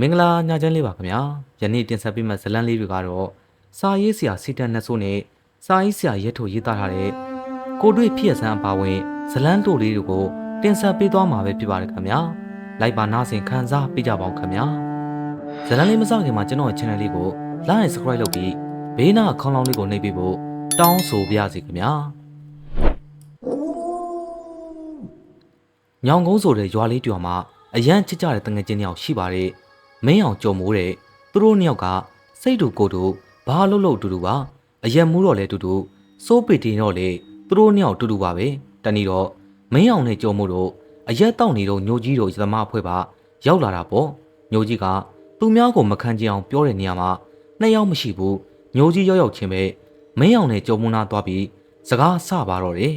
မင်္ဂလာညချမ်းလေးပါခင်ဗျာယနေ့တင်ဆက်ပေးမယ့်ဇတ်လန်းလေးတွေကတော့စာရေးဆရာစီတန်နှစ်ဆိုးနဲ့စာရေးဆရာရဲထိုရေးသားထားတဲ့ကိုတွေ့ဖြစ်ရဆန်းအပါဝင်ဇတ်လန်းတို့လေးတွေကိုတင်ဆက်ပေးသွားမှာပဲဖြစ်ပါတယ်ခင်ဗျာလိုက်ပါနားဆင်ခံစားပေးကြပါဦးခင်ဗျာဇတ်လန်းလေးမစခင်မှာကျွန်တော်ရဲ့ channel လေးကို like and subscribe လုပ်ပြီးဘေးနားခေါင်းလောင်းလေးကိုနှိပ်ပေးဖို့တောင်းဆိုပါရစေခင်ဗျာညောင်ကုန်းဆိုတဲ့ရွာလေးတွာမှာအရန်ချစ်ကြတဲ့တငယ်ချင်းတယောက်ရှိပါတယ် မင်းအောင်ကြုံမိုးတဲ့သူတို့နှစ်ယောက်ကစိတ်တူကိုယ်တူဘာလို့လို့တူတူပါအရက်မူးတော့လဲတူတူစိုးပီတင်တော့လေသူတို့နှစ်ယောက်တူတူပါပဲတနည်းတော့မင်းအောင်နဲ့ကြုံမိုးတို့အရက်တောက်နေတော့ညိုကြီးတို့သမားအဖွဲ့ပါရောက်လာတာပေါ့ညိုကြီးကသူများကိုမခံချင်အောင်ပြောတဲ့နေရာမှာနှစ်ယောက်မရှိဘူးညိုကြီးရောက်ရောက်ချင်းပဲမင်းအောင်နဲ့ကြုံမိုးနာသွားပြီးစကားဆပါတော့တယ်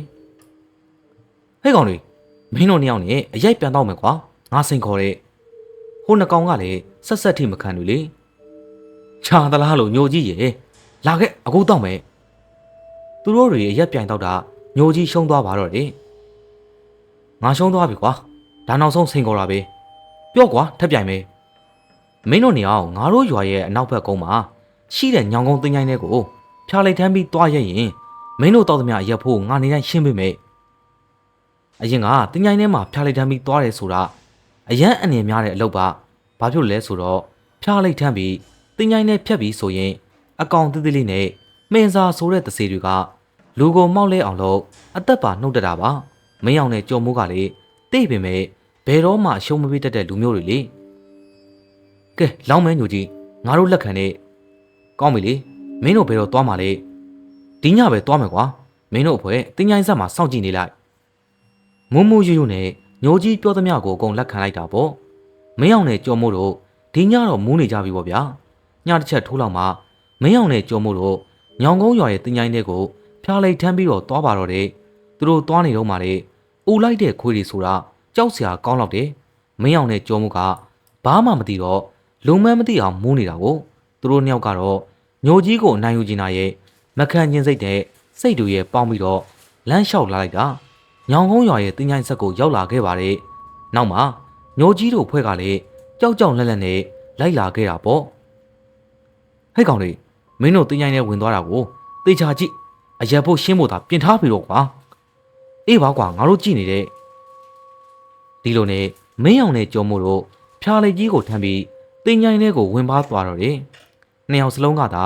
ဟဲ့ကောင်တွေမင်းတို့နှစ်ယောက်နဲ့အရိုက်ပြန်တော့မယ်ကွာငါစိန်ခေါ်တဲ့ဟိုနှကောင်ကလည်း ဆက်ဆက်ထိမခံဘူးလေချာသလားလို့ညိုကြီးရေလာခဲ့အခုတော့မယ်သူတို့တွေအရက်ပြိုင်တော့တာညိုကြီးရှုံးသွားပါတော့တယ်ငါရှုံးသွားပြီကွာဒါနောက်ဆုံးစိန်ခေါ်တာပဲပြော့ကွာထပ်ပြိုင်မယ်မင်းတို့နေအောင်ငါတို့ရွာရဲ့အနောက်ဘက်ကုန်းမှာရှိတဲ့ညောင်ကုန်းတင်းချိုင်းတဲ့ကိုဖျားလိုက်ထမ်းပြီးတွားရရင်မင်းတို့တောက်သမျှရက်ဖို့ငါနေတိုင်းရှင်းပေးမယ်အရင်ကတင်းချိုင်းထဲမှာဖျားလိုက်ထမ်းပြီးတွားတယ်ဆိုတာအရန်အနေများတဲ့အလုပ်ပါ ဘာဖြစ်လို့လဲဆိုတော့ဖျားလိုက်ထမ်းပြီးတင်းချိုင်းနဲ့ဖြတ်ပြီးဆိုရင် အကောင်သေးသေးလေးနဲ့မင်းစာဆိုတဲ့တစေတွေကလူကိုမောက်လဲအောင်လို့အသက်ပါနှုတ်တတာပါမင်းအောင်နဲ့ကြော်မိုးကလေတိတ်ပင်မဲ့ဘယ်တော့မှအရှုံးမပေးတတ်တဲ့လူမျိုးတွေလေကဲလောင်းမဲညူကြီးငါတို့လက်ခံနေကောင်းပြီလေမင်းတို့ဘယ်တော့သွားမှာလဲဒီညပဲသွားမယ်ကွာမင်းတို့အဖွဲတင်းချိုင်းဆက်မှာစောင့်ကြည့်နေလိုက်မုံမူရွရွနဲ့ညိုကြီးပြောသမျှကိုအကုန်လက်ခံလိုက်တာပေါ့ မင်းအောင်နဲ့ကြော်မိုးတို့ဒီညတော့မူးနေကြပြီပေါ့ဗျာညတစ်ချက်ထိုးလောက်မှမင်းအောင်နဲ့ကြော်မိုးတို့ညောင်ကုန်းရွာရဲ့တင်းချိုင်းတဲ့ကိုဖျားလိုက်ထမ်းပြီးတော့သွားပါတော့တယ်သူတို့သွားနေတော့မှလေအူလိုက်တဲ့ခွေးတွေဆိုတာကြောက်စရာကောင်းတော့တယ်မင်းအောင်နဲ့ကြော်မိုးကဘာမှမသိတော့လုံမန်းမသိအောင်မူးနေတာကိုသူတို့နှစ်ယောက်ကတော့ညိုကြီးကိုအနိုင်ယူကျင်တာရဲ့မခံချင်းစိတ်တဲ့စိတ်တူရဲ့ပေါင်းပြီးတော့လမ်းလျှောက်လာလိုက်တာညောင်ကုန်းရွာရဲ့တင်းချိုင်းဆက်ကိုရောက်လာခဲ့ပါတယ်နောက်မှာ ညိုကြီးတို့ဖွဲ့ကလည်းကြောက်ကြောက်လက်လက်နဲ့လိုက်လာခဲ့တာပေါ့ဟဲ့ကောင်လေးမင်းတို့တင်းချိုင်းထဲဝင်သွားတာကိုတေချာကြည့်အရက်ဖို့ရှင်းဖို့သာပြင်ထားပြီတော့ကွာအေးပါကွာငါတို့ကြည့်နေတဲ့ဒီလိုနဲ့မင်းအောင်နဲ့ကြောမို့တို့ဖျားလိုက်ကြီးကိုထမ်းပြီးတင်းချိုင်းထဲကိုဝင်ပါသွားတော့တယ်နှစ်ယောက်စလုံးကသာ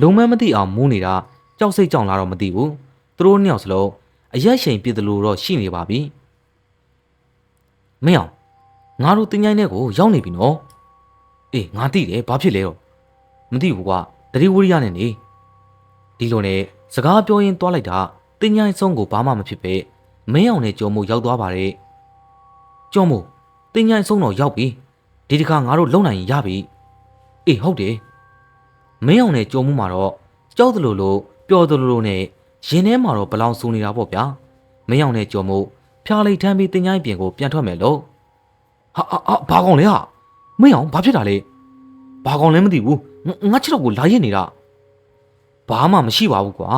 လုံမန်းမသိအောင်မူးနေတာကြောက်စိတ်ကြောင်လာတော့မသိဘူးသူတို့နှစ်ယောက်စလုံးအရက်ရှိန်ပြစ်တယ်လို့တော့ရှိနေပါပြီမင်းအောင် ငါတို့တင်းချိုင်းထဲကိုရောက်နေပြီနော်အေးငါသိတယ်ဘာဖြစ်လဲတော့မသိဘူးကွာတတိဝရိယနဲ့နေဒီလိုနဲ့စကားပြောရင်းသွားလိုက်တာတင်းချိုင်းဆုံးကိုဘာမှမဖြစ်ပဲမင်းအောင်နဲ့ကြော်မို့ရောက်သွားပါတယ်ကြော်မို့တင်းချိုင်းဆုံးတော့ရောက်ပြီဒီတစ်ခါငါတို့လုံနိုင်ရင်ရပြီအေးဟုတ်တယ်မင်းအောင်နဲ့ကြော်မှုမှာတော့ကြောက်တယ်လို့လို့ပျော်တယ်လို့လို့နဲ့ရင်ထဲမှာတော့ဘလောင်ဆူနေတာပေါ့ဗျာမင်းအောင်နဲ့ကြော်မို့ဖျားလိုက်ထမ်းပြီးတင်းချိုင်းပြင်ကိုပြန်ထွက်မယ်လို့ ဟာဟာဘာကောင်လဲဟာမင်းအောင်ဘာဖြစ်တာလဲဘာကောင်လဲမသိဘူးငငါချစ်တော့ကိုလာရက်နေတာဘာမှမရှိပါဘူးကွာ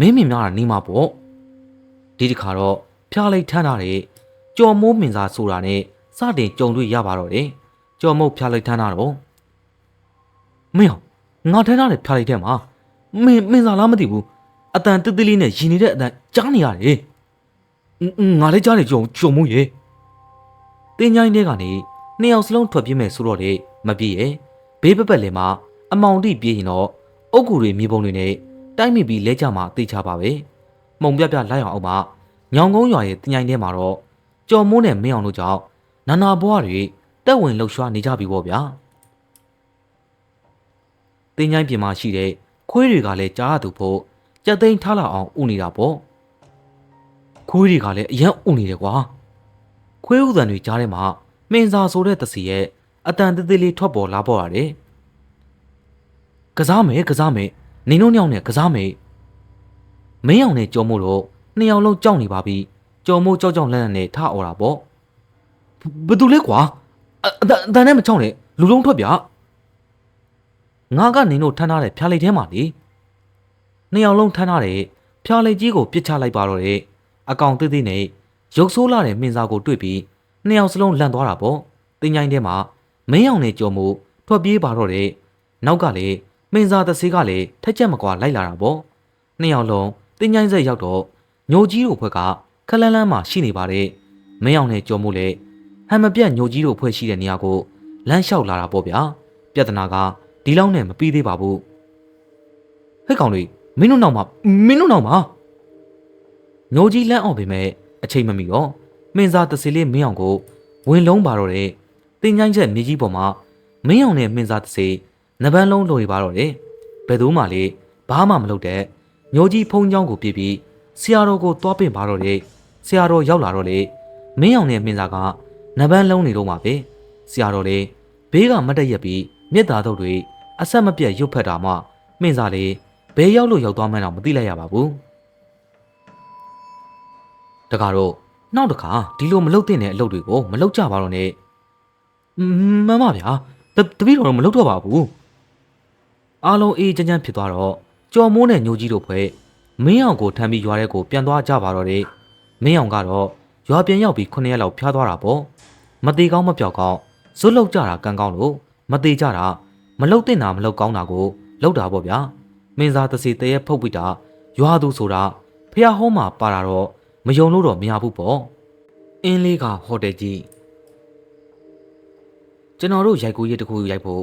မင်းမင်းများတာနေမှာပေါ့ဒီတစ်ခါတော့ဖျားလိုက်ထမ်းထားတဲ့ကြော်မိုးမင်စာဆိုတာနဲ့စတင်ကြုံတွေ့ရပါတော့တယ်ကြော်မိုးဖျားလိုက်ထမ်းထားတော့မင်းအောင်ငါထမ်းထားတဲ့ဖျားလိုက်ထဲမှာမင်းမင်စာလားမသိဘူးအတန်တစ်တစ်လေးနဲ့ရင်နေတဲ့အတန်ကြားနေရတယ်ငါလည်းကြားနေကြုံကြုံမိုးရဲ့ တင်းချိုင်းတဲကနေနှစ်ယောက်စလုံးထွက်ပြေးမယ်ဆိုတော့လေမပြေးရဲ့ဘေးပပတ်လည်းမှာအမောင်တိပြေးရင်တော့အုတ်ကူတွေမြေပုံတွေနဲ့တိုက်မိပြီးလဲကြမှာသိချပါပဲမှုံပြပြလိုက်အောင်အောင်မှာညောင်ကုန်းရွာရဲ့တင်းချိုင်းတဲမှာတော့ကြော်မိုးနဲ့မင်းအောင်တို့ကြောင့်နာနာဘွားတွေတက်ဝင်လှုပ်ရှားနေကြပြီပေါ့ဗျာတင်းချိုင်းပြင်မှာရှိတဲ့ခွေးတွေကလည်းကြားရသူဖို့ကြက်သိမ်းထားလာအောင်ဥနေတာပေါ့ခွေးတွေကလည်းအရန်ဥနေတယ်ကွာ ခွေးဥသံတွေကြားထဲမှာမင်းစာဆိုတဲ့တစီရဲ့အတန်သေးသေးလေးထွက်ပေါ်လာပေါ်ရတယ်။ကစားမယ်ကစားမယ်နင်းတို့ညောင်နဲ့ကစားမယ်မင်းအောင်နဲ့ကြော်မို့တော့နှစ်ယောက်လုံးကြောက်နေပါပြီ။ကြော်မို့ကြောက်ကြောက်လန့်လန့်နဲ့ထအော်တာပေါ့။ဘယ်သူလဲကွာအအတန်အတန်နဲ့မချောင်းနဲ့လူလုံးထွက်ပြ။ငါကနင်းတို့ထမ်းထားတဲ့ဖျားလိတ်ထဲမှာလေ။နှစ်ယောက်လုံးထမ်းထားတဲ့ဖျားလိတ်ကြီးကိုပြစ်ချလိုက်ပါတော့တယ်။အကောင်သေးသေးနဲ့ ရုပ်ဆိုးလာတဲ့မင်းစားကိုတွေ့ပြီးနှစ်ယောက်စလုံးလန့်သွားတာပေါ့တင်းချိုင်းထဲမှာမင်းအောင်နဲ့ကြော်မှုထွက်ပြေးပါတော့တယ်နောက်ကလည်းမင်းစားတဆေးကလည်းထက်ချက်မကွာလိုက်လာတာပေါ့နှစ်ယောက်လုံးတင်းချိုင်းဆက်ရောက်တော့ညိုကြီးတို့ဘက်ကခလန်းလန်းမှရှိနေပါတယ်မင်းအောင်နဲ့ကြော်မှုလည်းဟန်မပြတ်ညိုကြီးတို့ဖွဲ့ရှိတဲ့နေရာကိုလမ်းလျှောက်လာတာပေါ့ဗျာပြဿနာကဒီလောက်နဲ့မပြီးသေးပါဘူးဟဲ့ကောင်လေးမင်းတို့နောက်မှာမင်းတို့နောက်မှာညိုကြီးလမ်းအောင်ပေမဲ့ အချိန်မမီတော့မင်းစားတစီလေးမင်းအောင်ကိုဝင်လုံးပါတော့တဲ့တင်ချိုင်းချက်မြေကြီးပေါ်မှာမင်းအောင်နဲ့မင်းစားတစီနပန်းလုံးလိုရပါတော့တယ်ဘယ်သူမှလေဘာမှမလုပ်တဲ့ညိုကြီးဖုံးချောင်းကိုပြစ်ပြီးဆရာတော်ကိုတွားပင့်ပါတော့တယ်ဆရာတော်ရောက်လာတော့လေမင်းအောင်နဲ့မင်းစားကနပန်းလုံးနေတော့မှာပဲဆရာတော်လေဘေးကမတ်တက်ရက်ပြီးမြစ်သားတို့တွေအဆက်မပြတ်ရုပ်ဖက်တာမှမင်းစားလေဘယ်ရောက်လို့ရောက်သွားမှန်းတော့မသိလိုက်ရပါဘူး တကားတော့နောက်တစ်ခါဒီလိုမလုပ်တဲ့အလုပ်တွေကိုမလုပ်ကြပါတော့နဲ့မှန်ပါဗျာတတပည့်တော်တော့မလုပ်တော့ပါဘူးအားလုံးအေးချမ်းချမ်းဖြစ်သွားတော့ကြော်မိုးနဲ့ညိုကြီးတို့ဖွဲ့မင်းအောင်ကိုထမ်းပြီးရွာထဲကိုပြန်သွားကြပါတော့တယ်မင်းအောင်ကတော့ရွာပြန်ရောက်ပြီး9ရက်လောက်ဖျားသွားတာပေါ့မသေးကောင်းမပြောက်ကောင်းဇွတ်လောက်ကြတာကံကောင်းလို့မသေးကြတာမလုတ်တင်တာမလုတ်ကောင်းတာကိုလောက်တာပေါ့ဗျာမင်းစားတစီတရဲဖုတ်ပိတာရွာသူဆိုတာဖះဟောမှာပါတာတော့ မယုံလို့တော့မရဘူးပေါ့အင်းလေးကဟိုတယ်ကြီးကျွန်တော်တို့ရိုက်ကူးရေးတစ်ခုရိုက်ဖို့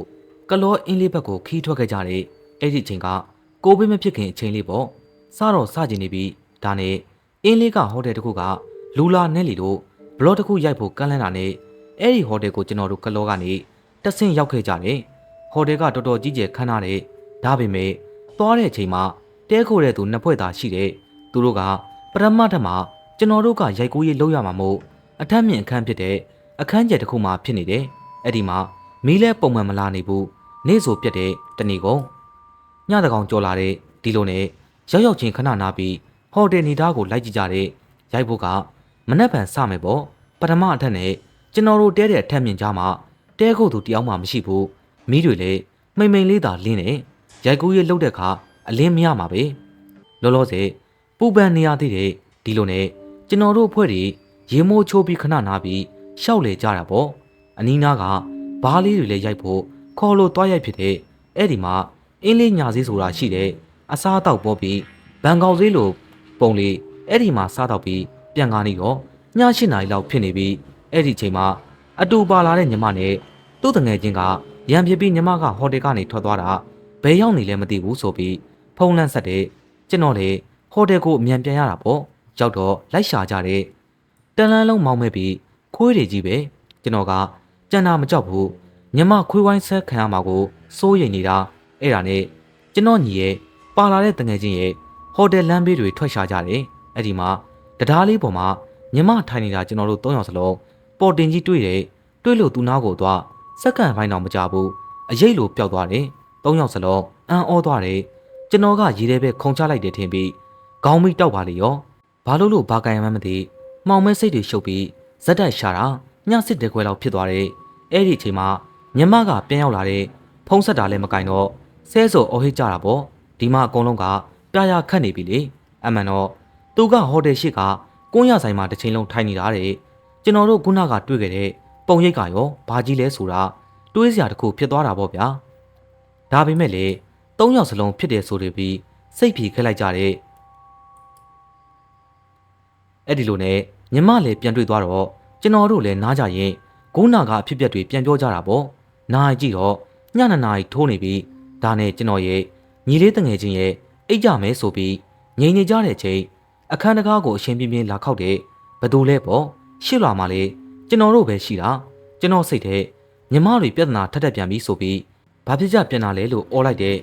ကလောအင်းလေးဘက်ကိုခီးထွက်ခဲ့ကြတဲ့အဲ့ဒီအချိန်ကကိုဘေးမဖြစ်ခင်အချိန်လေးပေါ့စားတော့စကျင်နေပြီဒါနဲ့အင်းလေးကဟိုတယ်တစ်ခုကလူလာနဲ့လီတို့ဘလော့တစ်ခုရိုက်ဖို့ကမ်းလှမ်းတာနဲ့အဲ့ဒီဟိုတယ်ကိုကျွန်တော်တို့ကလောကနေတဆင့်ရောက်ခဲ့ကြတယ်ဟိုတယ်ကတော်တော်ကြီးကျယ်ခမ်းနားတယ်ဒါပေမဲ့သွားတဲ့အချိန်မှာတဲခိုတဲ့သူနှစ်ဖွဲ့သားရှိတယ်သူတို့က ပရမတ်ထမှာကျွန်တော်တို့ကရိုက်ကူးရေးလုပ်ရမှာမို့အထက်မြင့်အခန်းဖြစ်တဲ့အခန်းကျယ်တစ်ခုမှဖြစ်နေတယ်အဲ့ဒီမှာမီးလဲပုံမှန်မလာနေဘူးနေ့ဆိုပြက်တဲ့တဏီကုံညတကောင်ကြော်လာတဲ့ဒီလိုနဲ့ရောက်ရောက်ချင်းခဏနာပြီးဟိုတယ်နေသားကိုလိုက်ကြည့်ကြတဲ့ရိုက်ဖို့ကမနှက်ပံစမယ်ပေါ့ပထမအထက်နဲ့ကျွန်တော်တို့တဲတဲ့အထက်မြင့်ကြားမှာတဲခုတ်သူတယောက်မှမရှိဘူးမီးတွေလည်းမိမ့်မိန်လေးသာလင်းနေရိုက်ကူးရေးလှုပ်တဲ့အခါအလင်းမရမှာပဲလောလောဆယ် ပူပန်နေရသေးတယ်ဒီလိုနဲ့ကျွန်တော်တို့အဖွဲ့တွေရေမိုးချိုးပြီးခဏနာပြီးရှောက်လေကြတာပေါ့အနီးနားကဘားလေးတွေလည်းရိုက်ဖို့ခေါ်လို့တွားရိုက်ဖြစ်တဲ့အဲ့ဒီမှာအင်းလေးညာစည်းဆိုတာရှိတယ်အစားအသောက်ပေါ်ပြီးဘန်ကောင်စည်းလိုပုံလေးအဲ့ဒီမှာစားတော့ပြီးပြန်ကားနေတော့ည၈နာရီလောက်ဖြစ်နေပြီးအဲ့ဒီချိန်မှာအတူပါလာတဲ့ညီမနဲ့သူ့တငယ်ချင်းကရံဖြစ်ပြီးညီမကဟိုတယ်ကနေထွက်သွားတာဘယ်ရောက်နေလဲမသိဘူးဆိုပြီးဖုန်းလန့်ဆက်တဲ့ကျွန်တော်လေ ဟိုတယ်ကိုအမြန်ပြန်ရတာပေါ့ရောက်တော့လိုက်ရှာကြတယ်တန်လန်းလုံးမောင်းမဲ့ပြီးခွေးတွေကြီးပဲကျွန်တော်ကကြံတာမကြောက်ဘူးညမခွေးဝိုင်းဆက်ခံရမှာကိုစိုးရိမ်နေတာအဲ့ဒါနဲ့ကျွန်တော်ညီရဲ့ပါလာတဲ့တငယ်ချင်းရဲ့ဟိုတယ်လမ်းဘေးတွေထွက်ရှာကြတယ်အဲ့ဒီမှာတရားလေးပေါ်မှာညမထိုင်နေတာကျွန်တော်တို့၃ယောက်စလုံးပေါ်တင်ကြီးတွေ့တယ်တွေ့လို့သူနာကိုသွားစက္ကန့်ပိုင်းတော့မကြဘူးအရေးလိုပျောက်သွားတယ်၃ယောက်စလုံးအံ့ဩသွားတယ်ကျွန်တော်ကရေထဲပဲခုန်ချလိုက်တယ်ထင်ပြီး ခေါင်းမိတောက်ပါလေရောဘာလို့လို့ဘာကံရမှန်းမသိမှောင်မဲစိတ်တွေရှုပ်ပြီးဇက်တိုက်ရှာတာညစစ်တဲခွဲလောက်ဖြစ်သွားတယ်အဲ့ဒီအချိန်မှာမြမကပြန်ရောက်လာတဲ့ဖုံးဆက်တာလည်းမကင်တော့ဆဲဆိုအော်ဟစ်ကြတာပေါ့ဒီမှာအကုန်လုံးကပြာရခတ်နေပြီလေအမှန်တော့သူကဟိုတယ်ရှိကကွန်းရဆိုင်မှာတစ်ချိန်လုံးထိုင်နေတာတဲ့ကျွန်တော်တို့ခုနကတွေ့ခဲ့တဲ့ပုံရိပ်ကရောဘာကြီးလဲဆိုတာတွေးစရာတခုဖြစ်သွားတာပေါ့ဗျာဒါပေမဲ့လေ၃ယောက်စလုံးဖြစ်တယ်ဆိုပြီးစိတ်ဖြီခက်လိုက်ကြတဲ့ အဲ့ဒီလိုနဲ့ညီမလည်းပြန်တွေ့သွားတော့ကျွန်တော်တို့လည်းနားကြရင်ဂုဏကအဖြစ်ပြက်တွေပြန်ပြောကြတာပေါ့နားကြည့်တော့ညနေနာရီထိုးနေပြီဒါနဲ့ကျွန်တော်ရဲ့ညီလေးတငယ်ချင်းရဲ့အိတ်ကြမဲဆိုပြီးငြိမ်နေကြတဲ့ချိန်အခန်းတကားကိုအရှင်ပြင်းပြင်းလာခောက်တဲ့ဘသူလဲပေါ့ရှစ်လွာမှလေကျွန်တော်တို့ပဲရှိတာကျွန်တော်စိတ်ထဲညီမတွေပြဿနာထက်ထက်ပြန်ပြီးဆိုပြီးဘာဖြစ်ကြပြန်လာလဲလို့អော်လိုက်တဲ့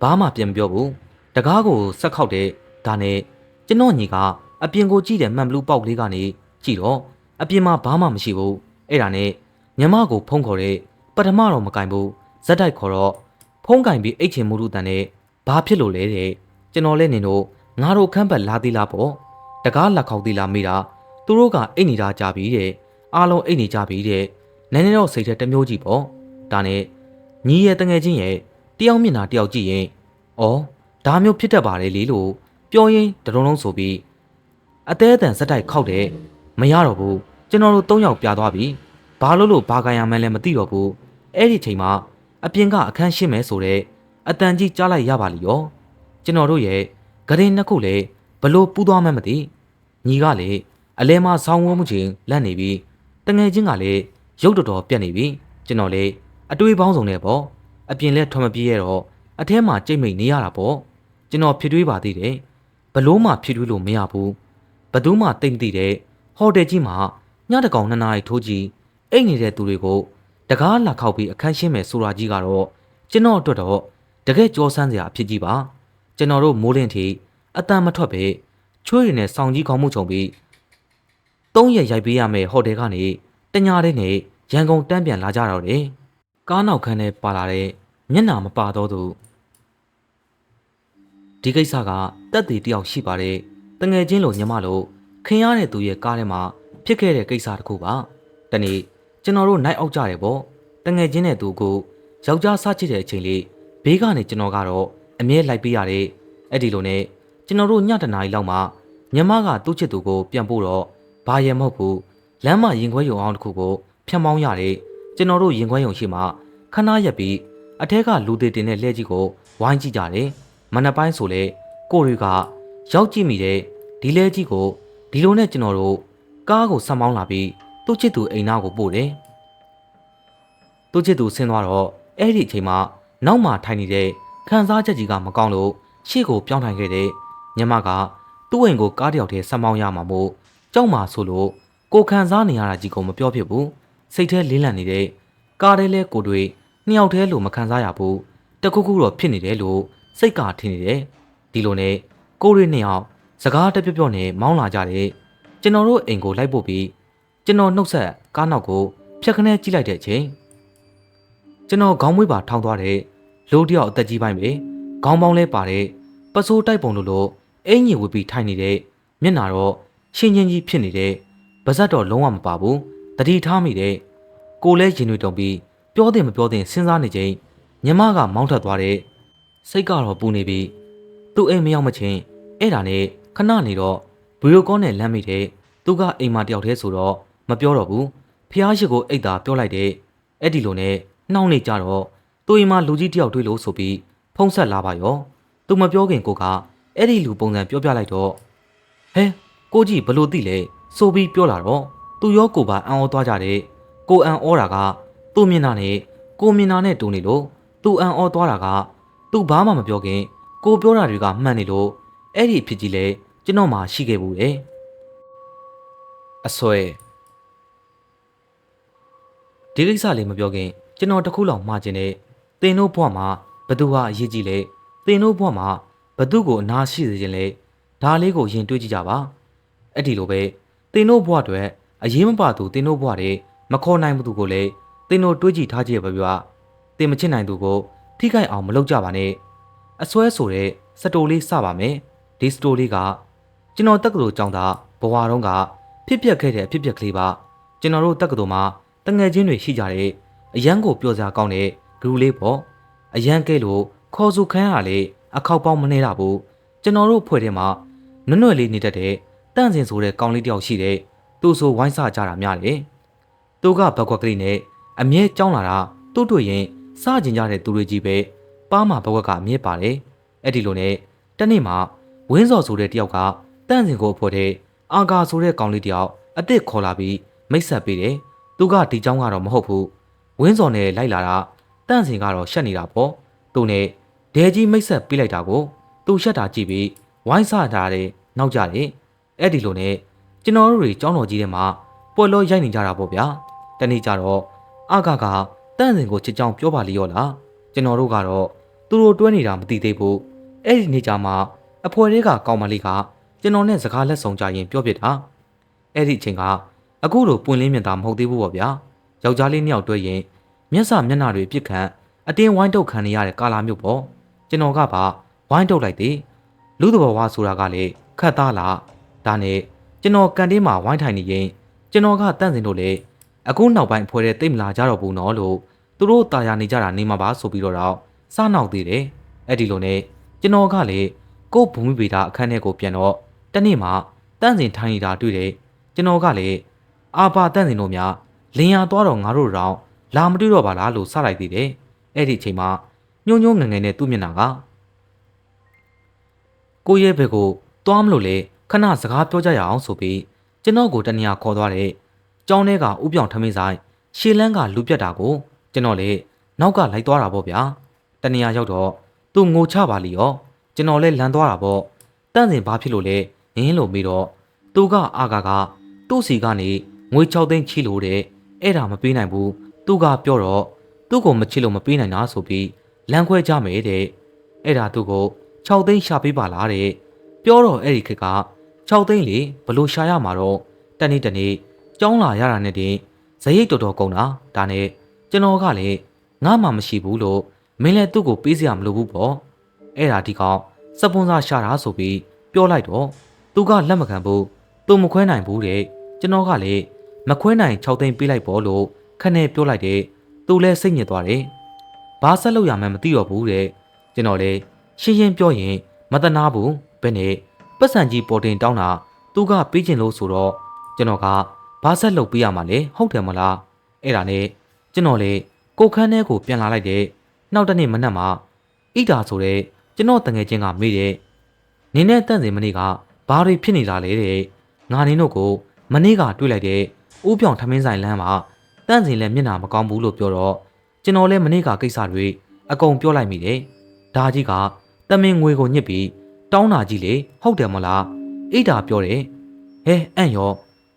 ဘာမှပြန်မပြောဘူးတကားကိုဆက်ခောက်တဲ့ဒါနဲ့ကျွန်တော်ညီက အပြင်ကိုကြည့်တဲ့မှန်ဘလူးပေါက်ကလေးကနေကြည့်တော့အပြင်မှာဘာမှမရှိဘူးအဲ့ဒါနဲ့ညမကိုဖုံးခေါ်တဲ့ပထမတော့မကင်ဘူးဇက်တိုက်ခေါ်တော့ဖုံးကင်ပြီးအိတ်ချင်မှုလူတန်နဲ့ဘာဖြစ်လို့လဲတဲ့ကျွန်တော်လည်းနင်တို့ငါတို့ခန့်ပတ်လာသေးလားပေါ့တကားလက်ခေါက်သေးလားမိတာသူတို့ကအိတ်နေတာကြပြီတဲ့အားလုံးအိတ်နေကြပြီတဲ့နည်းနည်းတော့စိတ်ထဲတစ်မျိုးကြီးပေါ့ဒါနဲ့ညီရဲ့တငယ်ချင်းရဲ့တယောက်မျက်နှာတယောက်ကြည့်ရင်ဩဒါမျိုးဖြစ်တတ်ပါတယ်လေလို့ပြောရင်းတလုံးလုံးဆိုပြီး အသေးအတန်စက်တိုက်ခောက်တယ်မရတော့ဘူးကျွန်တော်တို့၃ယောက်ပြာသွားပြီဘာလို့လို့ဘာကန်ရမှန်းလည်းမသိတော့ဘူးအဲ့ဒီချိန်မှာအပြင်ကအခန်းရှင်းမယ်ဆိုတဲ့အတန်ကြီးကြားလိုက်ရပါလိရောကျွန်တော်တို့ရဲ့ဂရင်နှစ်ခုလည်းဘလို့ပူးသွားမှန်းမသိညီကလည်းအလဲမှာဆောင်းဝန်းမှုချင်းလက်နေပြီးတငယ်ချင်းကလည်းရုပ်တော်တော်ပြက်နေပြီကျွန်တော်လည်းအတွေးပေါင်းစုံနဲ့ပေါ့အပြင်လဲထွက်မပြေးရတော့အထဲမှာကြိတ်မိတ်နေရတာပေါ့ကျွန်တော်ဖြစ်တွေးပါသေးတယ်ဘလို့မှဖြစ်တွေးလို့မရဘူး ဘသူမှတိတ်မသိတဲ့ဟိုတယ်ကြီးမှာညတကောင်နှစ်နာရီထိုးကြည့်အိတ်နေတဲ့သူတွေကိုတကားလာခောက်ပြီးအခန်းရှင်းမယ်ဆိုတာကြီးကတော့ကျွန်တော်အတွက်တော့တကယ်ကြောဆန်းစရာအဖြစ်ကြီးပါကျွန်တော်တို့မိုးလင်းထီအတန်မထွက်ပဲချွေးရည်နဲ့စောင်းကြီးခေါင်းမှုချုံပြီးသုံးရက်ရိုက်ပေးရမယ်ဟိုတယ်ကနေတညာတဲ့နဲ့ရန်ကုန်တန်းပြန်လာကြတော့တယ်ကားနောက်ခန်းထဲပါလာတဲ့မျက်နှာမပါတော့သူဒီကိစ္စကတက်တည်တယောက်ရှိပါတယ် တငယ်ချင်းလိုညမလို့ခင်ရတဲ့သူရဲ့ကားထဲမှာဖြစ်ခဲ့တဲ့ကိစ္စတစ်ခုပါတနေ့ကျွန်တော်တို့နိုင်အောက်ကြတယ်ပေါ့တငယ်ချင်းတဲ့သူကိုယောက်ျားစားချစ်တဲ့အချိန်လေးဘေးကနေကျွန်တော်ကတော့အမြဲလိုက်ပေးရတယ်အဲ့ဒီလိုနဲ့ကျွန်တော်တို့ညတနားရီလောက်မှညမကသူ့ချစ်သူကိုပြန်ပို့တော့ဘာရဲမဟုတ်ဘူးလမ်းမရင်ခွဲယုံအောင်တစ်ခုကိုဖြတ်မောင်းရတယ်ကျွန်တော်တို့ရင်ခွဲယုံရှိမှခဏရက်ပြီးအထက်ကလူသေးတင်တဲ့လက်ကြီးကိုဝိုင်းကြည့်ကြတယ်မနက်ပိုင်းဆိုလေကိုတွေက ရောက်ကြည့်မိတဲ့ဒီလဲကြီးကိုဒီလိုနဲ့ကျွန်တော်တို့ကားကိုဆက်မောင်းလာပြီးသူ့ချစ်သူအိမ်သားကိုပို့တယ်သူ့ချစ်သူဆင်းသွားတော့အဲ့ဒီအချိန်မှာနောက်မှထိုင်နေတဲ့ခန်းစားချက်ကြီးကမကောင်းလို့ရှေ့ကိုပြောင်းထိုင်ခဲ့တဲ့ညမကသူ့အိမ်ကိုကားတယောက်တည်းဆက်မောင်းရမှာမို့ကြောက်မှဆိုလို့ကိုခန်းစားနေရတာကြီးကိုမပြောဖြစ်ဘူးစိတ်ထဲလေးလံနေတဲ့ကားထဲလဲကိုတွေနှစ်ယောက်တည်းလို့မခံစားရဘူးတခုခုတော့ဖြစ်နေတယ်လို့စိတ်ကထင်နေတယ်ဒီလိုနဲ့ ကိုရီနှစ်ယောက်စကားတပြပြနဲ့မောင်းလာကြတယ်ကျွန်တော်တို့အိမ်ကိုလိုက်ပို့ပြီးကျွန်တော်နှုတ်ဆက်ကားနောက်ကိုဖြတ်ခနဲကြည့်လိုက်တဲ့အချိန်ကျွန်တော်ခေါင်းမွေးပါထောင်းသွားတဲ့လိုတယောက်အသက်ကြီးပိုင်းပဲခေါင်းပေါင်းလဲပါတဲ့ပစိုးတိုက်ပုံလိုလိုအင်ကြီးဝစ်ပြီးထိုင်နေတဲ့မျက်နာတော့ရှင်းချင်းကြီးဖြစ်နေတဲ့ပါဇက်တော့လုံးဝမပါဘူးတတိထားမိတဲ့ကိုလဲရင်တွေတုံပြီးပြောတယ်မပြောတယ်စဉ်းစားနေချိန်ညီမကမောင်းထွက်သွားတဲ့စိတ်ကတော့ပူနေပြီးသူ့အိမ်မရောက်မချင်း အဲ့ဒါနဲ့ခဏနေတော့ဗီဒီယိုကောနဲ့လမ်းမိတဲ့သူကအိမ်မှာတယောက်တည်းဆိုတော့မပြောတော့ဘူးဖះရှိကိုအိတ်သာပြောလိုက်တဲ့အဲ့ဒီလိုနဲ့နှောင်းနေကြတော့သူအိမ်မှာလူကြီးတယောက်တွေ့လို့ဆိုပြီးဖုံးဆက်လာပါရောသူမပြောခင်ကိုကအဲ့ဒီလူပုံစံပြောပြလိုက်တော့ဟဲကိုကြီးဘလို့သိလဲဆိုပြီးပြောလာတော့သူရောကိုပါအံ့ဩသွားကြတယ်ကိုအံ့ဩတာကသူ့မျက်နှာနဲ့ကိုမျက်နှာနဲ့တူနေလို့သူအံ့ဩသွားတာကသူဘာမှမပြောခင်ကိုပြောတာတွေကမှန်နေလို့ အဲ့ဒီဖြစ်ကြီးလဲကျွန်တော်မှရှိခဲ့ဘူးလေအဆွဲဒီကိစ္စလေးမပြောခင်ကျွန်တော်တခုလောက်မှားခြင်းနဲ့တင်တို့ဘွားမှာဘသူဟာအရေးကြီးလဲတင်တို့ဘွားမှာဘသူကိုအနာရှိစေခြင်းလဲဒါလေးကိုရင်တွေးကြည့်ကြပါအဲ့ဒီလိုပဲတင်တို့ဘွားတွေအရေးမပါသူတင်တို့ဘွားတွေမခေါ်နိုင်ဘူးသူကိုလည်းတင်တို့တွေးကြည့်ထားကြရပါဗျာတင်မချစ်နိုင်သူကိုထိခိုက်အောင်မလုပ်ကြပါနဲ့အစွဲဆိုတဲ့စတိုလေးစပါမယ် ဒီစတိုလေးကကျွန်တော်တက္ကသိုလ်ကျောင်းသားဘဝတုန်းကဖြစ်ပျက်ခဲ့တဲ့အဖြစ်ပျက်ကလေးပါကျွန်တော်တို့တက္ကသိုလ်မှာတငယ်ချင်းတွေရှိကြတဲ့အရန်ကိုပြောစရာကောင်းတဲ့ဂရုလေးပေါ့အရန်ကဲလို့ခေါ်စုခန်းရလေအခောက်ပေါင်းမနေတာဘူးကျွန်တော်တို့ဖွဲ့ထဲမှာနွတ်နွတ်လေးနေတတ်တဲ့တန့်စင်ဆိုတဲ့ကောင်းလေးတယောက်ရှိတဲ့သူ့ဆိုဝိုင်းစကြတာများတယ်သူကဘက်ကွက်ကလေးနဲ့အမြဲကြောင်းလာတာသူ့တွေ့ရင်စကျင်ကြတဲ့သူတွေကြီးပဲပါမှာဘက်ကွက်ကအမြဲပါတယ်အဲ့ဒီလိုနဲ့တနေ့မှ ဝင်းစော်ဆိုတဲ့တယောက်ကတန့်စင်ကိုအဖို့တဲ့အာကာဆိုတဲ့ကောင်လေးတယောက်အစ်စ်ခေါ်လာပြီးမိတ်ဆက်ပေးတယ်သူကဒီเจ้าကတော့မဟုတ်ဘူးဝင်းစော်နဲ့လိုက်လာတာတန့်စင်ကတော့ရှက်နေတာပေါ့သူနဲ့ဒဲကြီးမိတ်ဆက်ပေးလိုက်တာကိုသူရှက်တာကြည့်ပြီးဝိုင်းဆတာတဲ့နောက်ကြတယ်အဲ့ဒီလိုနဲ့ကျွန်တော်တို့တွေကျောင်းတော်ကြီးထဲမှာပွဲလို့ရိုက်နေကြတာပေါ့ဗျာတနေ့ကျတော့အကကတန့်စင်ကိုချစ်ကြောင်ပြောပါလိရောလားကျွန်တော်တို့ကတော့သူတို့တွဲနေတာမသိသေးဘူးအဲ့ဒီနေ့ကျမှ အဖွဲတွေကကောင်းမလေးကကျွန်တော်နဲ့စကားလက်ဆောင်ကြရင်ပြောပြတာအဲ့ဒီအချိန်ကအခုလိုပွင့်လင်းမြင်တာမဟုတ်သေးဘူးပေါ့ဗျာယောက်ျားလေးနှစ်ယောက်တွဲရင်မျက်စာမျက်နှာတွေပြစ်ခန့်အတင်းဝိုင်းတုတ်ခံနေရတဲ့ကာလာမျိုးပေါ့ကျွန်တော်ကပါဝိုင်းတုတ်လိုက်သေးလူတဘောဝါဆိုတာကလေခတ်သားလားဒါနဲ့ကျွန်တော်ကန်တင်းမှာဝိုင်းထိုင်နေရင်ကျွန်တော်ကတန့်စင်တို့လေအခုနောက်ပိုင်းဖွဲတဲ့တိတ်မလာကြတော့ဘူးနော်လို့သူတို့တာယာနေကြတာနေမှာပါဆိုပြီးတော့တော့စားနောက်သေးတယ်အဲ့ဒီလိုနဲ့ကျွန်တော်ကလေ ကို့ဘူမိဗေဒအခန်းထဲကိုပြန်တော့တနေ့မှတန့်စင်ထိုင်နေတာတွေ့တယ်ကျွန်တော်ကလေအာပါတန့်စင်တို့များလင်ရသွားတော့ငါတို့တော့လာမတွေ့တော့ပါလားလို့စလိုက်သေးတယ်အဲ့ဒီအချိန်မှာညှို့ညှို့ငငယ်နဲ့သူ့မျက်နှာကကိုရဲ့ဘက်ကိုတွားမလို့လေခဏစကားပြောကြရအောင်ဆိုပြီးကျွန်တော်ကိုတနေရာခေါ်သွားတဲ့ကျောင်းထဲကဥပြောင်ထမင်းဆိုင်ရှေလန်းကလူပြတ်တာကိုကျွန်တော်လေနောက်ကလိုက်သွားတာပေါ့ဗျာတနေရာရောက်တော့သူငိုချပါလီရော ကျွန်တော်လည်းလမ်းသွားတာပေါ့တန့်စင်ဘာဖြစ်လို့လဲဟင်းလို့ပြီးတော့သူကအာကာကသူ့စီကနေငွေ6သိန်းချီလို့တဲ့အဲ့ဒါမပေးနိုင်ဘူးသူကပြောတော့သူ့ကိုမချစ်လို့မပေးနိုင်တာဆိုပြီးလမ်းခွဲကြမယ်တဲ့အဲ့ဒါသူ့ကို6သိန်းရှာပေးပါလားတဲ့ပြောတော့အဲ့ဒီခက်က6သိန်းလေဘလို့ရှာရမှာတော့တနေ့တနေ့ကြောင်းလာရတာနဲ့တင်ဇရိတ်တော်တော်ကုန်တာဒါနဲ့ကျွန်တော်ကလည်းငါမှမရှိဘူးလို့မင်းလည်းသူ့ကိုပေးစရာမလိုဘူးပေါ့အဲ့ဒါဒီကောင် စပွန်ဆာရှာတာဆိုပြီးပြောလိုက်တော့သူကလက်မခံဘူးသူမခွဲနိုင်ဘူးတဲ့ကျွန်တော်ကလည်းမခွဲနိုင်6သိန်းပေးလိုက်ပေါ့လို့ခနဲ့ပြောလိုက်တဲ့သူလည်းစိတ်ညစ်သွားတယ်ဘာဆက်လို့ရမှန်းမသိတော့ဘူးတဲ့ကျွန်တော်လည်းရှင်းရှင်းပြောရင်မတနာဘူးဘယ်နဲ့ပတ်စံကြီးပေါ်တင်တောင်းတာသူကပေးချင်လို့ဆိုတော့ကျွန်တော်ကဘာဆက်လုပ်ပေးရမှာလဲဟုတ်တယ်မလားအဲ့ဒါနဲ့ကျွန်တော်လေကိုခန်းထဲကိုပြန်လာလိုက်တဲ့နောက်တစ်နေ့မနက်မှာဣတာဆိုတဲ့ ကျွန်တော်တငယ်ချင်းကမေးတဲ့နင်းနဲ့တန့်စင်မနေ့ကဘာတွေဖြစ်နေတာလဲတဲ့ငါနင်းတို့ကိုမနေ့ကတွေ့လိုက်တဲ့ဥပြောင်ထမင်းဆိုင်လမ်းမှာတန့်စင်လည်းမျက်နှာမကောင်းဘူးလို့ပြောတော့ကျွန်တော်လည်းမနေ့ကကိစ္စတွေအကုန်ပြောလိုက်မိတယ်ဒါကြီးကတမင်ငွေကိုညစ်ပြီးတောင်းတာကြီးလေဟုတ်တယ်မလားဣတာပြောတယ်ဟဲအန့်ရော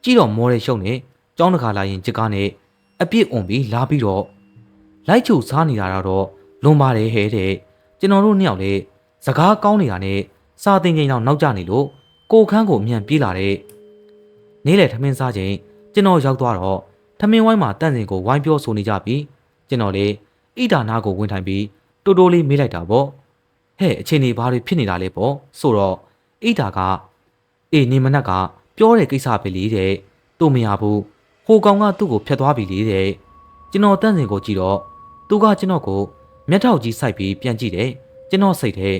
ကြည့်တော့မောရဲရှုံနေကြောင်းတစ်ခါလာရင်ကြစ်ကားနဲ့အပြစ်အုံပြီးလာပြီးတော့လိုက်ချုပ်စားနေတာတော့လွန်ပါတယ်ဟဲတဲ့ကျွန်တော်တို့နှစ်ယောက်လေ စကားကောင်းနေတာနဲ့စာတင်ချိန်တော့နောက်ကျနေလို့ကိုခန်းကိုအမြန်ပြေးလာတဲ့နေ့လေထမင်းစားချိန်ကျွန်တော်ရောက်သွားတော့ထမင်းဝိုင်းမှာတန့်စင်ကိုဝိုင်းပြောဆိုနေကြပြီးကျွန်တော်လေဣဒါနာကိုဝင်ထိုင်ပြီးတိုးတိုးလေးမေးလိုက်တာပေါ့ဟဲ့အချိန်နေဘာတွေဖြစ်နေတာလဲပေါ့ဆိုတော့ဣဒါကအေးနေမနက်ကပြောတဲ့ကိစ္စပဲလေတဲ့သူ့မရဘူးဟိုကောင်ကသူ့ကိုဖျက်သွားပြီလေတဲ့ကျွန်တော်တန့်စင်ကိုကြည့်တော့သူကကျွန်တော်ကိုမျက်ထောက်ကြီးစိုက်ပြီးပြန်ကြည့်တယ်ကျွန်တော်စိတ်ထဲ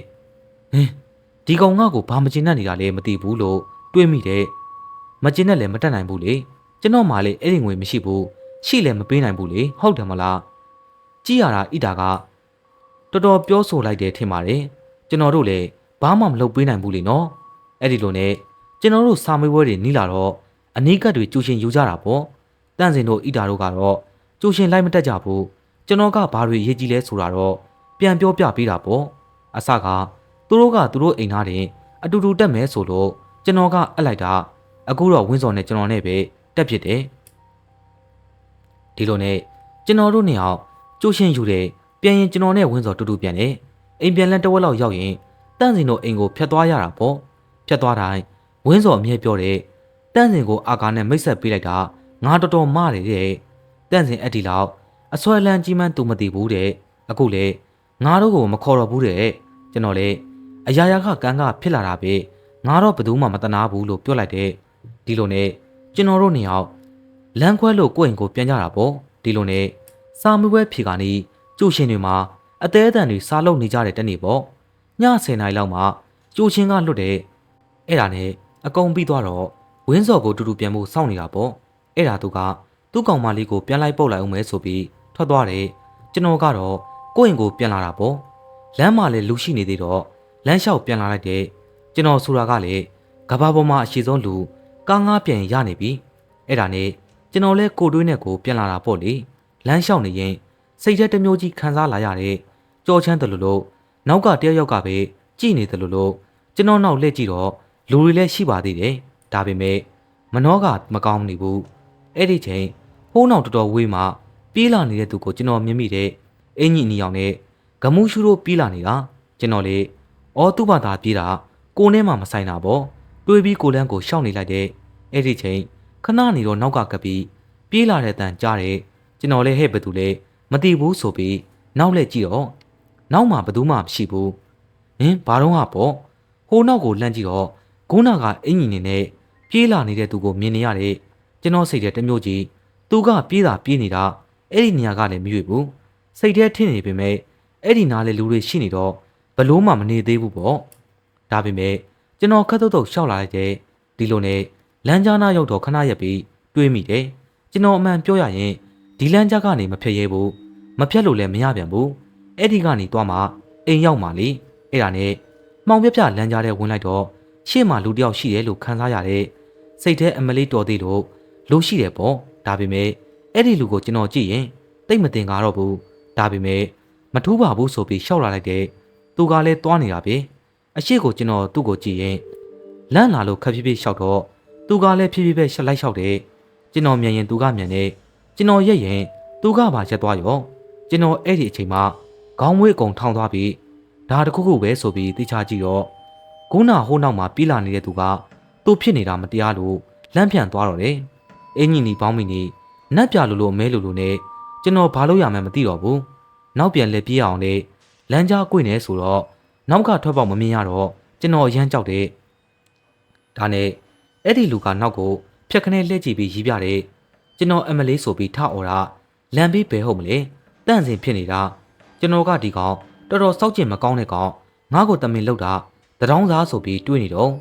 ဟင်းဒီကောင်ငါ့ကိုဘာမကျင်တတ်နေတာလဲမသိဘူးလို့တွေးမိတယ်မကျင်တတ်လည်းမတတ်နိုင်ဘူးလေကျွန်တော်မှလည်းအဲ့ဒီငွေမရှိဘူးရှိလည်းမပေးနိုင်ဘူးလေဟုတ်တယ်မလားကြည့်ရတာဣတာကတော်တော်ပြောဆိုလိုက်တယ်ထင်ပါတယ်ကျွန်တော်တို့လည်းဘာမှမလုပ်ပေးနိုင်ဘူးလေနော်အဲ့ဒီလိုနဲ့ကျွန်တော်တို့စာမေးပွဲတွေနီးလာတော့အနီးကပ်တွေကျူရှင်ယူကြတာပေါ့တန့်စင်တို့ဣတာတို့ကတော့ကျူရှင်လိုက်မတက်ကြဘူးကျွန်တော်ကဘာတွေရေးကြည့်လဲဆိုတာတော့ပြန်ပြောပြပေးတာပေါ့အစက သူတို့ကသူတို့အိမ်သားတင်အတူတူတက်မယ်ဆိုလို့ကျွန်တော်ကအပ်လိုက်တာအခုတော့ဝင်းစော်နဲ့ကျွန်တော်နဲ့ပဲတက်ဖြစ်တယ်ဒီလိုနဲ့ကျွန်တော်တို့နှစ်ယောက်ကျိုးရှင်းယူတယ်ပြန်ရင်ကျွန်တော်နဲ့ဝင်းစော်တူတူပြန်တယ်အိမ်ပြန်လန်းတဝက်လောက်ရောက်ရင်တန့်စင်တို့အိမ်ကိုဖျက်သွားရတာပေါ့ဖျက်သွားတိုင်းဝင်းစော်အမြဲပြောတယ်တန့်စင်ကိုအာကာနဲ့မိတ်ဆက်ပေးလိုက်တာငါတော်တော်မတယ်တဲ့တန့်စင်အက်ဒီလောက်အဆွဲလန်းကြီးမှန်းသူမသိဘူးတဲ့အခုလေငါတို့ကိုမခေါ်တော့ဘူးတဲ့ကျွန်တော်လေ အရာရာကကန်းကဖြစ်လာတာပဲငါတော့ဘယ်သူမှမတနာဘူးလို့ပြောလိုက်တဲ့ဒီလိုနဲ့ကျွန်တော်တို့နှစ်ယောက်လမ်းခွဲလို့ကိုယ့်အိမ်ကိုပြန်ကြတာပေါ့ဒီလိုနဲ့စာမွေးဖြေကနေကျိုးရှင်တွေမှာအသေးအတန်တွေစားလုပ်နေကြတဲ့တနေ့ပေါ့ည10နာရီလောက်မှာကျိုးရှင်ကလွတ်တဲ့အဲ့ဒါနဲ့အကုန်ပြီးသွားတော့ဝင်းစော်ကိုတူတူပြန်ဖို့စောင့်နေတာပေါ့အဲ့ဒါသူကသူ့ကောင်မလေးကိုပြန်လိုက်ပုတ်လိုက်အောင်မဲဆိုပြီးထွက်သွားတယ်ကျွန်တော်ကတော့ကိုယ့်အိမ်ကိုပြန်လာတာပေါ့လမ်းမှာလည်းလူရှိနေသေးတော့ လမ်းလျှောက်ပြန်လာလိုက်တယ်ကျွန်တော်ဆိုတာကလည်းကဘာပေါ်မှာအရှိဆုံးလူကားငါးပြန်ရနေပြီအဲ့ဒါနဲ့ကျွန်တော်လဲကိုတွေးနဲ့ကိုပြန်လာတာပေါ့လေလမ်းလျှောက်နေရင်စိတ်ထဲတစ်မျိုးကြီးခံစားလာရတဲ့ကြောချမ်းတယ်လို့လို့နောက်ကတယောက်ယောက်ကပဲကြည်နေတယ်လို့လို့ကျွန်တော်နောက်လှည့်ကြည့်တော့လူတွေလည်းရှိပါသေးတယ်ဒါပေမဲ့မနှောကမကောင်းနေဘူးအဲ့ဒီချိန်ဟိုးနောက်တော်တော်ဝေးမှပြေးလာနေတဲ့သူကိုကျွန်တော်မြင်မိတဲ့အင်ကြီးနီအောင်နဲ့ဂမူးရှူတို့ပြေးလာနေတာကျွန်တော်လေ အော်သူ့ဘာသာပြေးတာကိုနဲ့မှမဆိုင်တာပေါ့တွေးပြီးကိုလန်းကိုရှောက်နေလိုက်တဲ့အဲ့ဒီချိန်ခဏနေတော့နောက်ကကပ်ပြီးပြေးလာတဲ့တန်ကြားတဲ့ကျွန်တော်လည်းဟဲ့ဘသူလဲမသိဘူးဆိုပြီးနောက်လက်ကြည့်တော့နောက်မှဘသူမှမရှိဘူးဟင်ဘာတော့ဟာပေါ့ဟိုနောက်ကိုလှမ်းကြည့်တော့ဂုဏကအင်ကြီးနေနဲ့ပြေးလာနေတဲ့သူကိုမြင်နေရတဲ့ကျွန်တော်စိတ်ထဲတမျိုးကြီးသူကပြေးတာပြေးနေတာအဲ့ဒီနေရာကလည်းမရွေ့ဘူးစိတ်ထဲထင်နေပေမဲ့အဲ့ဒီနားလေလူတွေရှိနေတော့ ဘလို့မှမနေသေးဘူးပေါ့ဒါပေမဲ့ကျွန်တော်ခက်တုတ်တုတ်ရှောက်လာလိုက်တဲ့ဒီလိုနဲ့လမ်းကြားနာရောက်တော့ခဏရက်ပြီးတွေးမိတယ်ကျွန်တော်အမှန်ပြောရရင်ဒီလမ်းကြားကနေမဖြတ်ရဲဘူးမဖြတ်လို့လည်းမရပြန်ဘူးအဲ့ဒီကနေသွားမှအိမ်ရောက်မှလေအဲ့ဒါနဲ့မှောင်ပြပြလမ်းကြားထဲဝင်လိုက်တော့ရှေ့မှာလူတစ်ယောက်ရှိတယ်လို့ခံစားရတဲ့စိတ်ထဲအမလေးတော်သေးလို့လူရှိတယ်ပေါ့ဒါပေမဲ့အဲ့ဒီလူကိုကျွန်တော်ကြည့်ရင်တိတ်မတင်ကားတော့ဘူးဒါပေမဲ့မထူးပါဘူးဆိုပြီးရှောက်လာလိုက်တဲ့ သူကလည်းသွားနေတာပဲအရှိကိုကျွန်တော်သူ့ကိုကြည့်ရင်လန့်လာလို့ခက်ဖြည်းဖြည်းရှောက်တော့သူကလည်းဖြည်းဖြည်းပဲရှက်လိုက်ရှောက်တယ်ကျွန်တော်မြင်ရင်သူကမြင်တယ်ကျွန်တော်ရက်ရင်သူကပါရက်သွားရောကျွန်တော်အဲ့ဒီအချိန်မှာခေါင်းမွေးအကုန်ထောင်သွားပြီးဒါတခုခုပဲဆိုပြီးသိချကြည့်တော့ခုနဟိုးနောက်မှာပြေးလာနေတဲ့သူကသူ့ဖြစ်နေတာမတရားလို့လန့်ပြန်သွားတော့တယ်အင်းကြီးနီပေါင်းမိနေနတ်ပြလိုလိုမဲလိုလိုနဲ့ကျွန်တော်ဘာလို့ရမှန်းမသိတော့ဘူးနောက်ပြန်လဲပြေးအောင်လေ လမ်းကြားကွေ့နေဆိုတော့နောက်ကထွက်ပေါက်မမြင်ရတော့ကျွန်တော်ရမ်းကြောက်တယ်ဒါနဲ့အဲ့ဒီလူကနောက်ကိုဖြက်ခနဲလှည့်ကြည့်ပြီးရီးပြတယ်ကျွန်တော်အမလေးဆိုပြီးထအော်တာလမ်းဘေးဘယ်ဟုတ်မလဲတန့်စင်ဖြစ်နေတာကျွန်တော်ကဒီကောင်တော်တော်စောက်ကျင်မကောင်းတဲ့ကောင်ငါ့ကိုတမင်လောက်တာတရောင်းစားဆိုပြီးတွေးနေတော့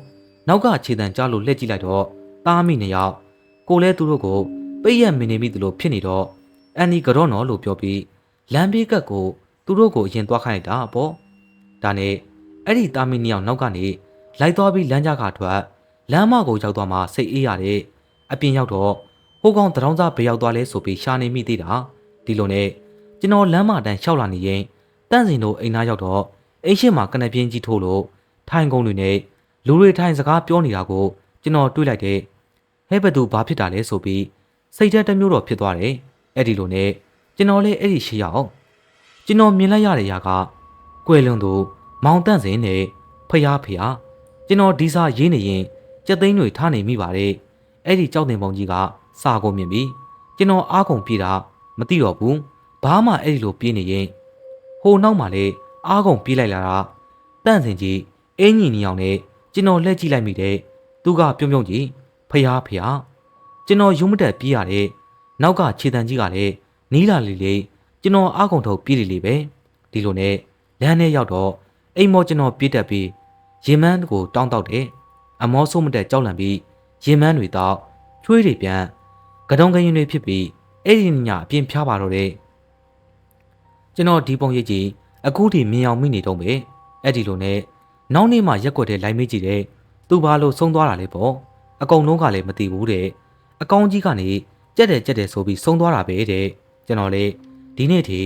နောက်ကခြေတံကြားလို့လှည့်ကြည့်လိုက်တော့တားမိနေရောက်ကိုလဲသူတို့ကိုပိတ်ရက်မနေမိသလိုဖြစ်နေတော့အန်နီကတော့နော်လို့ပြောပြီးလမ်းဘေးကတ်ကို သူတို့ကိုအရင်သွားခိုင်းလိုက်တာပေါ့ဒါနဲ့အဲ့ဒီတာမီနီယောက်နောက်ကနေလိုက်သွားပြီးလမ်းကြားကထွက်လမ်းမကိုရောက်သွားမှစိတ်အေးရတဲ့အပြင်ရောက်တော့ဟိုကောင်တရောင်းစားဘေးရောက်သွားလဲဆိုပြီးရှာနေမိသေးတာဒီလိုနဲ့ကျွန်တော်လမ်းမတန်းလျှောက်လာနေရင်တန့်စင်တို့အိမ်သားရောက်တော့အိမ်ရှိမှာကနပြင်းကြီးထိုးလို့ထိုင်ကုန်တွေနဲ့လူတွေထိုင်စကားပြောနေတာကိုကျွန်တော်တွေးလိုက်တဲ့ဟဲ့ဘသူဘာဖြစ်တာလဲဆိုပြီးစိတ်ထဲတစ်မျိုးတော့ဖြစ်သွားတယ်အဲ့ဒီလိုနဲ့ကျွန်တော်လည်းအဲ့ဒီရှိရအောင် ကျွန်တော်မြင်လိုက်ရတဲ့ຢာကကွယ်လွန်သူမောင်တန့်စင်နဲ့ဖျားဖျားကျွန်တော်ဒီစာရေးနေရင်ကြက်သိန်းတွေထားနေမိပါတယ်အဲ့ဒီကြောက်တင်ပုံကြီးကစာကုန်မြင်ပြီးကျွန်တော်အားကုန်ပြေးတာမသိတော့ဘူးဘာမှအဲ့ဒီလိုပြေးနေရင်ဟိုနောက်မှလည်းအားကုန်ပြေးလိုက်လာတာတန့်စင်ကြီးအင်းကြီးနီအောင်နဲ့ကျွန်တော်လက်ကြည့်လိုက်မိတဲ့သူကပြုံးပြုံးကြီးဖျားဖျားကျွန်တော်ရုံးမတက်ပြေးရတယ်နောက်ကခြေတံကြီးကလည်းနီးလာလေလေ ကျွန်တော်အားကုန်ထုတ်ပြေးလေလေပဲဒီလိုနဲ့လမ်းထဲရောက်တော့အိမ်မောကျွန်တော်ပြေးတက်ပြီးရင်မန်းကိုတောင်းတောက်တယ်အမောဆိုးမတက်ကြောက်လန့်ပြီးရင်မန်းတွေတော့ချွေးတွေပြန်ကတုံကရင်တွေဖြစ်ပြီးအဲ့ဒီညအပြင်ဖျားပါတော့တယ်ကျွန်တော်ဒီပုံရိပ်ကြီးအခုထိမြင်အောင်မိနေတော့ပဲအဲ့ဒီလိုနဲ့နောက်နေ့မှရက်ွက်တဲ့လိုက်မေးကြည့်တယ်သူဘာလို့ဆုံးသွားတာလဲပေါ့အကုန်လုံးကလည်းမသိဘူးတဲ့အကောင်းကြီးကနေကြက်တယ်ကြက်တယ်ဆိုပြီးဆုံးသွားတာပဲတဲ့ကျွန်တော်လေ ဒီနေ့ထိ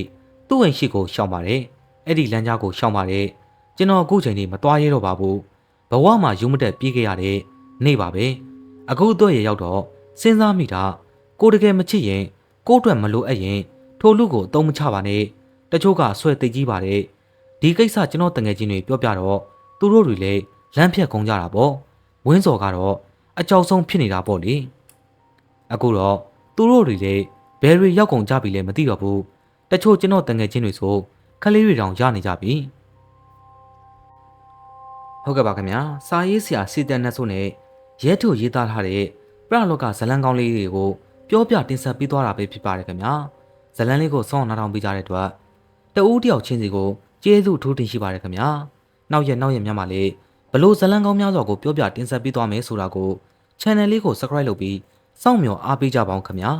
သူ့အိမ်ရှိကိုရှောင်ပါတယ်အဲ့ဒီလမ်းကြားကိုရှောင်ပါတယ်ကျွန်တော်အခုချိန်นี้မသွားရတော့ပါဘူးဘဝမှာယူမတက်ပြေးခဲ့ရတဲ့နေ့ပါပဲအခုတော့ရရောက်တော့စဉ်းစားမိတာကိုတကယ်မချစ်ရင်ကို့အတွက်မလိုအပ်ရင်ထိုလူကိုအသုံးမချပါနဲ့တချို့ကဆွဲသိကြီးပါတယ်ဒီကိစ္စကျွန်တော်တငယ်ချင်းတွေပြောပြတော့သူတို့တွေလည်းလမ်းဖြတ်ကုန်ကြတာပေါ့ဝင်းစော်ကတော့အကြောက်ဆုံးဖြစ်နေတာပေါ့လေအခုတော့သူတို့တွေလည်းဘယ်တွေရောက်ကုန်ကြပြီလဲမသိတော့ဘူး တချို့ကျွန်တော်တငယ်ချင်းတွေဆိုခလေးတွေတောင်ရနေကြပြီဟုတ်ကဲ့ပါခင်ဗျာစာရေးဆရာစီတန်နဲ့ဆိုနဲ့ရဲထုတ်ရေးသားထားတဲ့ပြလောကဇလန်းကောင်းလေးတွေကိုပြောပြတင်ဆက်ပေးသွားတာပဲဖြစ်ပါတယ်ခင်ဗျာဇလန်းလေးကိုစောင့်နားထောင်ပေးကြတဲ့အတွက်တဦးတယောက်ချင်းစီကိုကျေးဇူးထိုးတင်ရှိပါတယ်ခင်ဗျာနောက်ရက်နောက်ရက်များမှာလည်းဘလို့ဇလန်းကောင်းများစွာကိုပြောပြတင်ဆက်ပေးသွားမယ်ဆိုတာကို channel လေးကို subscribe လုပ်ပြီးစောင့်မျှော်အားပေးကြပါအောင်ခင်ဗျာ